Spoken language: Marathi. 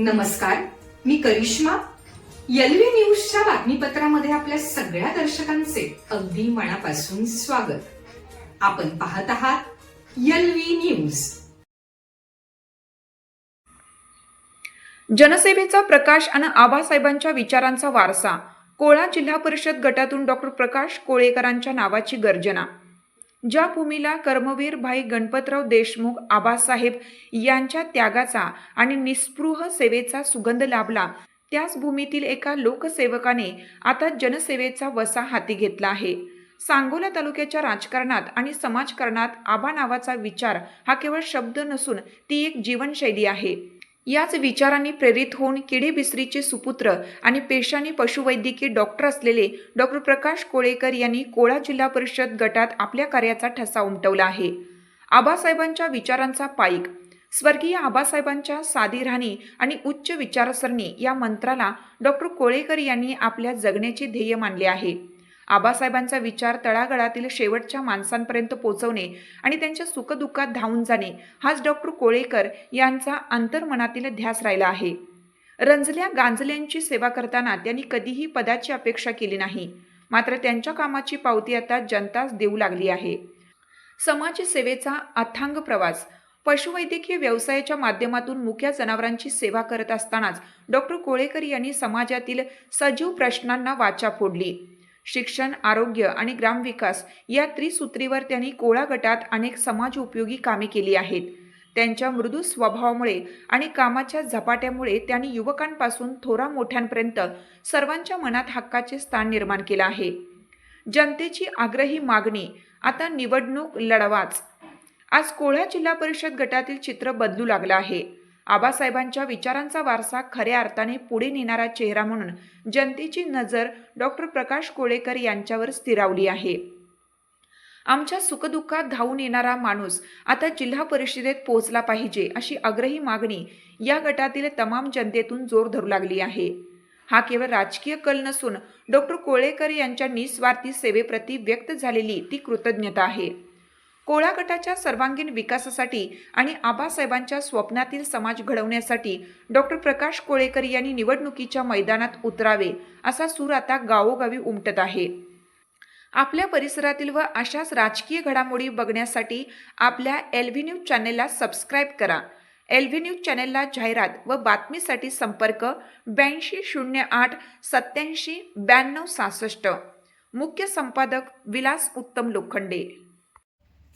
नमस्कार मी करिश्मा. यलवी न्यूजच्या बातमीपत्रामध्ये आपल्या सगळ्या दर्शकांचे अगदी मनापासून स्वागत. आपण पाहत आहात यलवी न्यूज. जनसेवेचा प्रकाश आणि आबासाहेबांच्या विचारांचा वारसा कोळा जिल्हा परिषद गटातून डॉक्टर प्रकाश कोळेकरांच्या नावाची गर्जना. ज्या भूमीला कर्मवीर भाई गणपतराव देशमुख आबासाहेब यांच्या त्यागाचा आणि निस्पृह सेवेचा सुगंध लाभला त्याच भूमीतील एका लोकसेवकाने आता जनसेवेचा वसा हाती घेतला आहे. सांगोला तालुक्याच्या राजकारणात आणि समाजकारणात आबा नावाचा विचार हा केवळ शब्द नसून ती एक जीवनशैली आहे. याच विचारांनी प्रेरित होऊन किडे बिसरीचे सुपुत्र आणि पेशाने पशुवैद्यकीय डॉक्टर असलेले डॉक्टर प्रकाश कोळेकर यांनी कोळा जिल्हा परिषद गटात आपल्या कार्याचा ठसा उमटवला आहे. आबासाहेबांच्या विचारांचा पाईक. स्वर्गीय आबासाहेबांच्या साधी राहणी आणि उच्च विचारसरणी या मंत्राला डॉक्टर कोळेकर यांनी आपल्या जगण्याचे ध्येय मानले आहे. आबासाहेबांचा विचार तळागळातील शेवटच्या माणसांपर्यंत पोचवणे आणि त्यांच्या सुखदुःखात धावून जाणे हाच डॉक्टर कोळेकर यांचा अंतर्मनातील ध्यास राहिला आहे. रंजल्या गांजल्यांची सेवा करताना त्यांनी कधीही पदाची अपेक्षा केली नाही. मात्र त्यांच्या कामाची पावती आता जनताच देऊ लागली आहे. समाजसेवेचा अथांग प्रवास. पशुवैद्यकीय व्यवसायाच्या माध्यमातून मुख्या जनावरांची सेवा करत असतानाच डॉक्टर कोळेकर यांनी समाजातील सजीव प्रश्नांना वाचा फोडली. शिक्षण आरोग्य आणि ग्रामविकास या त्रिसूत्रीवर त्यांनी कोळा गटात अनेक समाज उपयोगी कामे केली आहेत. त्यांच्या मृदू स्वभावामुळे आणि कामाच्या झपाट्यामुळे त्यांनी युवकांपासून थोरा मोठ्यांपर्यंत सर्वांच्या मनात हक्काचे स्थान निर्माण केलं आहे. जनतेची आग्रही मागणी आता निवडणूक लढवाच. आज कोळा जिल्हा परिषद गटातील चित्र बदलू लागलं आहे. आबासाहेबांच्या विचारांचा वारसा खऱ्या अर्थाने पुढे नेणारा चेहरा म्हणून जनतेची नजर डॉक्टर प्रकाश कोळेकर यांच्यावर स्थिरावली आहे. आमच्या सुखदुःखात धावून येणारा माणूस आता जिल्हा परिषदेत पोहोचला पाहिजे अशी आग्रही मागणी या गटातील तमाम जनतेतून जोर धरू लागली आहे. हा केवळ राजकीय कल नसून डॉक्टर कोळेकर यांच्या निस्वार्थी सेवेप्रती व्यक्त झालेली ती कृतज्ञता आहे. कोळा गटाच्या सर्वांगीण विकासासाठी आणि आबासाहेबांच्या स्वप्नातील समाज घडवण्यासाठी डॉक्टर प्रकाश कोळेकर यांनी निवडणुकीच्या मैदानात उतरावे असा सूर आता गावोगावी उमटत आहे. आपल्या परिसरातील व अशाच राजकीय घडामोडी बघण्यासाठी आपल्या एल व्ही न्यूज चॅनेलला सबस्क्राईब करा. एल व्ही न्यूज चॅनेलला जाहिरात व बातमीसाठी संपर्क ब्याऐंशी शून्य आठ सत्याऐंशी ब्याण्णव सहासष्ट. मुख्य संपादक विलास उत्तम लोखंडे.